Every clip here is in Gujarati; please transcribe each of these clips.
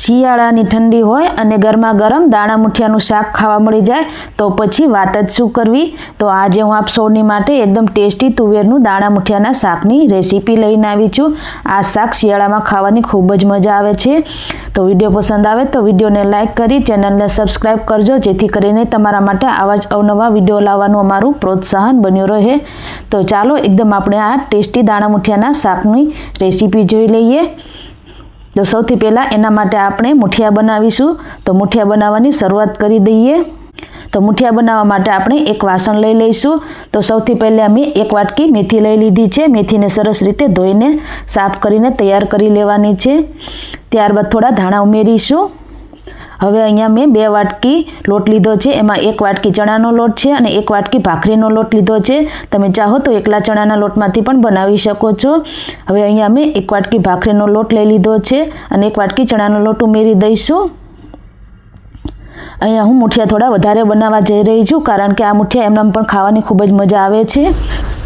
શિયાળાની ઠંડી હોય અને ગરમા ગરમ દાણા મુઠિયાનું શાક ખાવા મળી જાય, તો પછી વાત જ શું કરવી? તો આજે હું આપ સૌની માટે એકદમ ટેસ્ટી તુવેરનું દાણા મુઠિયાના શાકની રેસીપી લઈને આવી છું. આ શાક શિયાળામાં ખાવાની ખૂબ જ મજા આવે છે. તો વીડિયો પસંદ આવે તો વિડીયોને લાઇક કરી, ચેનલને સબસ્ક્રાઈબ કરજો, જેથી કરીને તમારા માટે આવા જ અવનવા વીડિયો લાવવાનું અમારું પ્રોત્સાહન બન્યું રહે. તો ચાલો એકદમ આપણે આ ટેસ્ટી દાણા મુઠિયાના શાકની રેસીપી જોઈ લઈએ. તો સૌથી પહેલાં એના માટે આપણે મુઠિયા બનાવીશું. તો મુઠિયા બનાવવાની શરૂઆત કરી દઈએ. તો મુઠિયા બનાવવા માટે આપણે એક વાસણ લઈ લઈશું. તો સૌથી પહેલાં મેં એક વાટકી મેથી લઈ લીધી છે. મેથીને સરસ રીતે ધોઈને સાફ કરીને તૈયાર કરી લેવાની છે. ત્યારબાદ થોડા ધાણા ઉમેરીશું. હવે અહીંયા મેં બે વાટકી લોટ લીધો છે. એમાં એક વાટકી ચણાનો લોટ છે અને એક વાટકી ભાખરીનો લોટ લીધો છે. તમે ચાહો તો એકલા ચણાના લોટમાંથી પણ બનાવી શકો છો. હવે અહીંયા મેં એક વાટકી ભાખરીનો લોટ લઈ લીધો છે અને એક વાટકી ચણાનો લોટ ઉમેરી દઈશું. અહીંયા હું મુઠિયા થોડા વધારે બનાવવા જઈ રહી છું, કારણ કે આ મુઠિયા એમને પણ ખાવાની ખૂબ જ મજા આવે છે.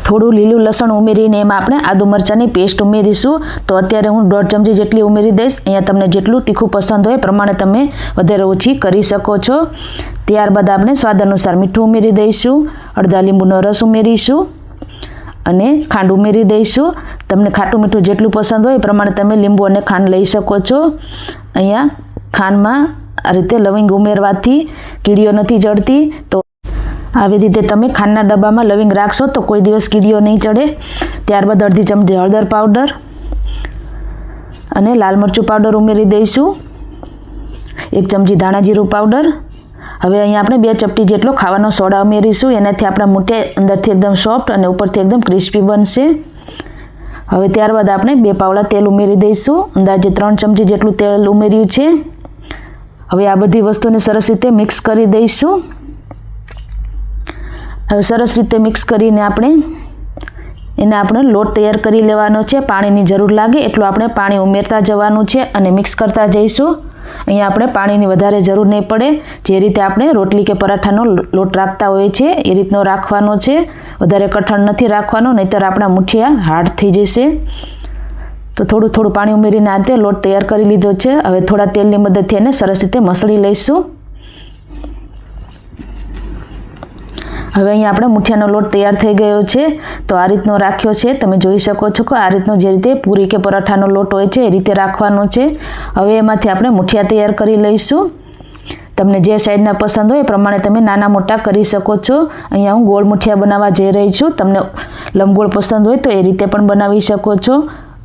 થોડું લીલું લસણ ઉમેરીને એમાં આપણે આદુ મરચાંની પેસ્ટ ઉમેરીશું. તો અત્યારે હું દોઢ ચમચી જેટલી ઉમેરી દઈશ. અહીંયા તમને જેટલું તીખું પસંદ હોય પ્રમાણે તમે વધારે ઓછી કરી શકો છો. ત્યારબાદ આપણે સ્વાદ અનુસાર મીઠું ઉમેરી દઈશું. અડધા લીંબુનો રસ ઉમેરીશું. અને ખાંડ ઉમેરી દઈશું. તમને ખાટું મીઠું જેટલું પસંદ હોય એ પ્રમાણે તમે લીંબુ અને ખાંડ લઈ શકો છો. અહીંયા ખાંડમાં આ રીતે લવિંગ ઉમેરવાથી કીડીઓ નથી ચડતી તો આવી રીતે તમે ખાંડના ડબ્બામાં લવિંગ રાખશો તો કોઈ દિવસ કીડીઓ નહીં ચડે. ત્યારબાદ અડધી ચમચી હળદર પાવડર અને લાલ મરચું પાવડર ઉમેરી દઈશું. એક ચમચી ધાણા જીરું પાવડર. હવે અહીંયા આપણે બે ચપટી જેટલો ખાવાનો સોડા ઉમેરીશું. એનાથી આપણા મોટે અંદરથી એકદમ સોફ્ટ અને ઉપરથી એકદમ ક્રિસ્પી બનશે. હવે ત્યારબાદ આપણે બે પાવડા તેલ ઉમેરી દઈશું. અંદાજે ત્રણ ચમચી જેટલું તેલ ઉમેર્યું છે. હવે આ બધી વસ્તુને સરસ રીતે મિક્સ કરી દઈશું. હવે સરસ રીતે મિક્સ કરીને આપણે એને આપણે લોટ તૈયાર કરી લેવાનો છે. પાણીની જરૂર લાગે એટલું આપણે પાણી ઉમેરતા જવાનું છે અને મિક્સ કરતા જઈશું. અહીંયા આપણે પાણીની વધારે જરૂર નહીં પડે. જે રીતે આપણે રોટલી કે પરાઠાનો લોટ રાખતા હોઈએ છીએ, એ રીતનો રાખવાનો છે. વધારે કઠણ નથી રાખવાનો, નહીંતર આપણા મુઠિયા હાર્ડ થઈ જશે. તો થોડું થોડું પાણી ઉમેરીને આ રીતે લોટ તૈયાર કરી લીધો છે. હવે થોડા તેલની મદદથી એને સરસ રીતે મસળી લઈશું. હવે અહીંયા આપણે મુઠિયાનો લોટ તૈયાર થઈ ગયો છે. તો આ રીતનો રાખ્યો છે. તમે જોઈ શકો છો કે આ રીતનો જે રીતે પૂરી કે પરાઠાનો લોટ હોય છે, એ રીતે રાખવાનો છે. હવે એમાંથી આપણે મુઠિયા તૈયાર કરી લઈશું. તમને જે સાઈઝના પસંદ હોય એ પ્રમાણે તમે નાના મોટા કરી શકો છો. અહીંયા હું ગોળ મુઠિયા બનાવવા જઈ રહી છું. તમને લંબગોળ પસંદ હોય તો એ રીતે પણ બનાવી શકો છો.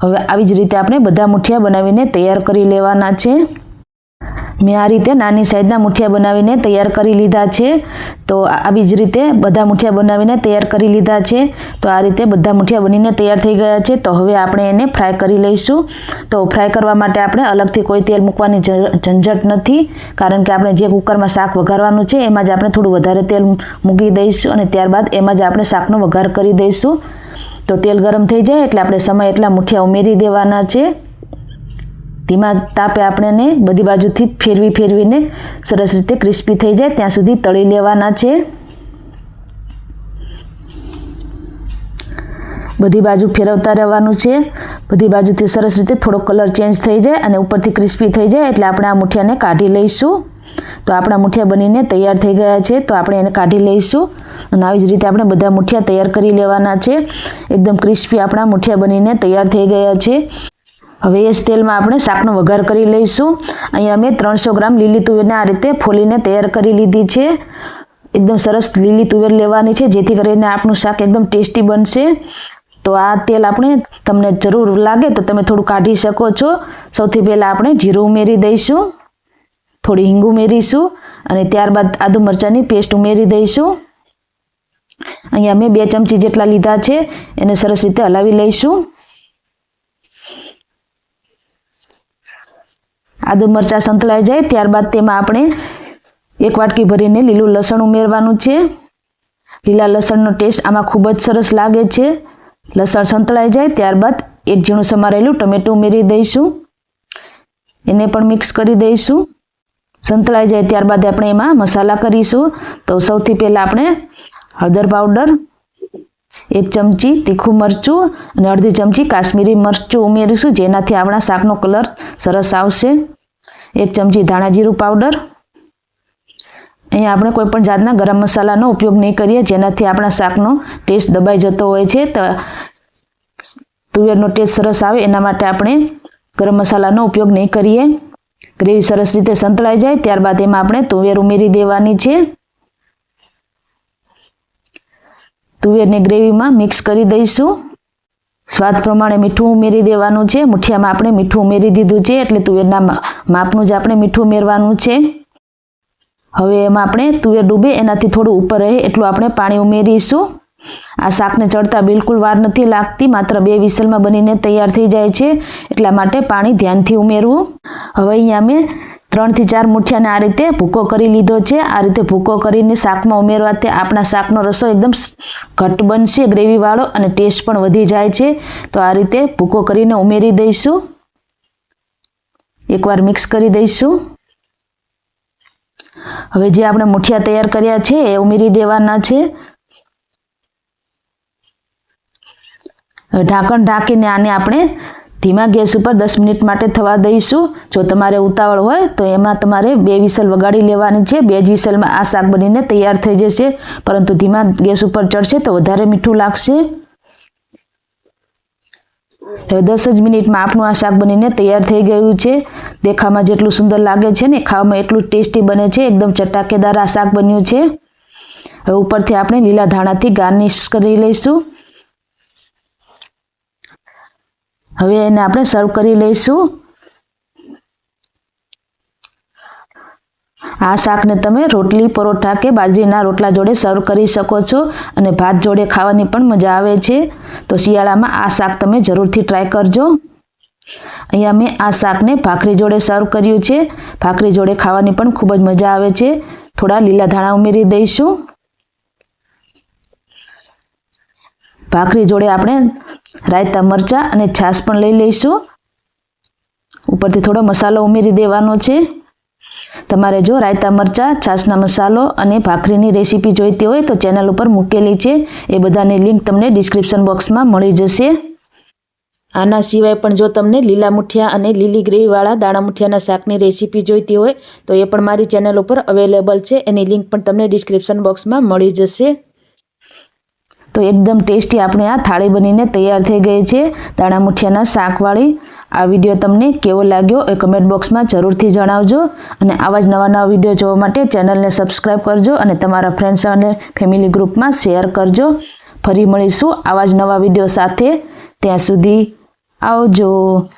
હવે આવી જ રીતે આપણે બધા મુઠિયા બનાવીને તૈયાર કરી લેવાના છે. મેં આ રીતે નાની સાઈઝના મુઠિયા બનાવીને તૈયાર કરી લીધા છે. તો આવી જ રીતે બધા મુઠિયા બનાવીને તૈયાર કરી લીધા છે. તો આ રીતે બધા મુઠિયા બનીને તૈયાર થઈ ગયા છે. તો હવે આપણે એને ફ્રાય કરી લઈશું. તો ફ્રાય કરવા માટે આપણે અલગથી કોઈ તેલ મૂકવાની ઝંઝટ નથી. કારણ કે આપણે જે કુકરમાં શાક વઘારવાનું છે, એમાં જ આપણે થોડું વધારે તેલ મૂકી દઈશું અને ત્યારબાદ એમાં જ આપણે શાકનો વઘાર કરી દઈશું. તો તેલ ગરમ થઈ જાય એટલે આપણે સમય એટલા મુઠિયા ઉમેરી દેવાના છે. ધીમા તાપે આપણે બધી બાજુથી ફેરવી ફેરવીને સરસ રીતે ક્રિસ્પી થઈ જાય, ત્યાં સુધી તળી લેવાના છે. બધી બાજુ ફેરવતા રહેવાનું છે. બધી બાજુથી સરસ રીતે થોડો કલર ચેન્જ થઈ જાય અને ઉપરથી ક્રિસ્પી થઈ જાય એટલે આપણે આ મુઠિયાને કાઢી લઈશું. તો આપણા મુઠિયા બનીને તૈયાર થઈ ગયા છે. તો આપણે એને કાઢી લઈશું. અને આવી જ રીતે આપણે બધા મુઠિયા તૈયાર કરી લેવાના છે. એકદમ ક્રિસ્પી આપણા મુઠિયા બનીને તૈયાર થઈ ગયા છે. હવે એ જ તેલમાં આપણે શાકનો વઘાર કરી લઈશું. અહીંયા મેં ત્રણસો ગ્રામ લીલી તુવેરને આ રીતે ફોલીને તૈયાર કરી લીધી છે. એકદમ સરસ લીલી તુવેર લેવાની છે, જેથી કરીને આપણું શાક એકદમ ટેસ્ટી બનશે. તો આ તેલ આપણે તમને જરૂર લાગે તો તમે થોડું કાઢી શકો છો. સૌથી પહેલાં આપણે જીરું ઉમેરી દઈશું. થોડી હિંગ ઉમેરીશું અને ત્યારબાદ આદુ મરચાંની પેસ્ટ ઉમેરી દઈશું. અહીંયા મેં બે ચમચી જેટલા લીધા છે, એને સરસ રીતે હલાવી લઈશું. આદુ મરચાં સંતળાઈ જાય, ત્યારબાદ તેમાં આપણે એક વાટકી ભરીને લીલું લસણ ઉમેરવાનું છે. લીલા લસણનો ટેસ્ટ આમાં ખૂબ જ સરસ લાગે છે. લસણ સંતળાઈ જાય, ત્યારબાદ એક ઝીણું સમારેલું ટમેટું ઉમેરી દઈશું. એને પણ મિક્સ કરી દઈશું. સંતળાઈ જાય ત્યારબાદ આપણે એમાં મસાલા કરીશું. તો સૌથી પહેલાં આપણે હળદર પાવડર, એક ચમચી તીખું મરચું અને અડધી ચમચી કાશ્મીરી મરચું ઉમેરીશું, જેનાથી આપણા શાકનો કલર સરસ આવશે. એક ચમચી ધાણા જીરું પાવડર. અહીંયા આપણે કોઈપણ જાતના ગરમ મસાલાનો ઉપયોગ નહીં કરીએ, જેનાથી આપણા શાકનો ટેસ્ટ દબાઈ જતો હોય છે. તો તુવેરનો ટેસ્ટ સરસ આવે, એના માટે આપણે ગરમ મસાલાનો ઉપયોગ નહીં કરીએ. ગ્રેવી સરસ રીતે સંતળાઈ જાય, ત્યારબાદ એમાં આપણે તુવેર ઉમેરી દેવાની છે. તુવેરને ગ્રેવીમાં મિક્સ કરી દઈશું. સ્વાદ પ્રમાણે મીઠું ઉમેરી દેવાનું છે. મુઠિયામાં આપણે મીઠું ઉમેરી દીધું છે, એટલે તુવેરના માપનું જ આપણે મીઠું ઉમેરવાનું છે. હવે એમાં આપણે તુવેર ડૂબે, એનાથી થોડું ઉપર રહે, એટલું આપણે પાણી ઉમેરીશું. આ શાકને ચડતા બિલકુલ વાર નથી લાગતી, માત્ર બે વિસલમાં બનીને તૈયાર થઈ જાય છે, એટલા માટે પાણી ધ્યાનથી ઉમેરવું. હવે અહીંયા મેં ત્રણથી ચાર મુઠિયાને આ રીતે ભૂકો કરી લીધો છે. આ રીતે ભૂકો કરીને શાકમાં ઉમેરવાથી આપણા શાકનો રસો એકદમ ઘટ બનશે, ગ્રેવીવાળો અને ટેસ્ટ પણ વધી જાય છે. તો આ રીતે ભૂકો કરીને ઉમેરી દઈશું. એકવાર મિક્સ કરી દઈશું. હવે જે આપણે મુઠિયા તૈયાર કર્યા છે, એ ઉમેરી દેવાના છે. ઢાંકણ ઢાંકીને આને આપણે ધીમા ગેસ ઉપર દસ મિનિટ માટે થવા દઈશું. જો તમારે ઉતાવળ હોય તો એમાં તમારે બે વિસલ વગાડી લેવાની છે. બે જ વિસલમાં આ શાક બનીને તૈયાર થઈ જશે. પરંતુ ધીમા ગેસ ઉપર ચડશે તો વધારે મીઠું લાગશે. હવે દસ જ મિનિટમાં આપણું આ શાક બનીને તૈયાર થઈ ગયું છે. દેખામાં જેટલું સુંદર લાગે છે ને ખાવામાં એટલું ટેસ્ટી બને છે. એકદમ ચટાકેદાર આ શાક બન્યું છે. હવે ઉપરથી આપણે લીલા ધાણાથી ગાર્નિશ કરી લઈશું. હવે એને આપણે સર્વ કરી લઈશું. આ શાકને તમે રોટલી, પરોઠા કે બાજરીના રોટલા જોડે સર્વ કરી શકો છો અને ભાત જોડે ખાવાની પણ મજા આવે છે. તો શિયાળામાં આ શાક તમે જરૂરથી ટ્રાય કરજો. અહીંયા મેં આ શાકને ભાખરી જોડે સર્વ કર્યું છે. ભાખરી જોડે ખાવાની પણ ખૂબ જ મજા આવે છે. થોડા લીલા ધાણા ઉમેરી દઈશું. ભાખરી જોડે આપણે રાયતા મરચાં અને છાશ પણ લઈ લઈશું. ઉપરથી થોડો મસાલો ઉમેરી દેવાનો છે. તમારે જો રાયતા મરચાં, છાશના મસાલો અને ભાખરીની રેસીપી જોઈતી હોય તો ચેનલ ઉપર મૂકેલી છે. એ બધાની લિંક તમને ડિસ્ક્રિપ્શન બોક્સમાં મળી જશે. આના સિવાય પણ જો તમને લીલા મુઠિયા અને લીલી ગ્રેવીવાળા દાણા મુઠિયાના શાકની રેસીપી જોઈતી હોય તો એ પણ મારી ચેનલ ઉપર અવેલેબલ છે. એની લિંક પણ તમને ડિસ્ક્રિપ્શન બોક્સમાં મળી જશે. તો એકદમ ટેસ્ટી આપણે આ થાળી બનીને તૈયાર થઈ ગઈ છે. દાણા મુઠિયાના શાકવાળી. આ વીડિયો તમને કેવો લાગ્યો એ કમેન્ટ બોક્સમાં જરૂરથી જણાવજો. અને આવા જ નવા નવા વીડિયો જોવા માટે ચેનલને સબસ્ક્રાઈબ કરજો અને તમારા ફ્રેન્ડ્સ અને ફેમિલી ગ્રુપમાં શેર કરજો. ફરી મળીશું આવા જ નવા વીડિયો સાથે. ત્યાં સુધી આવજો.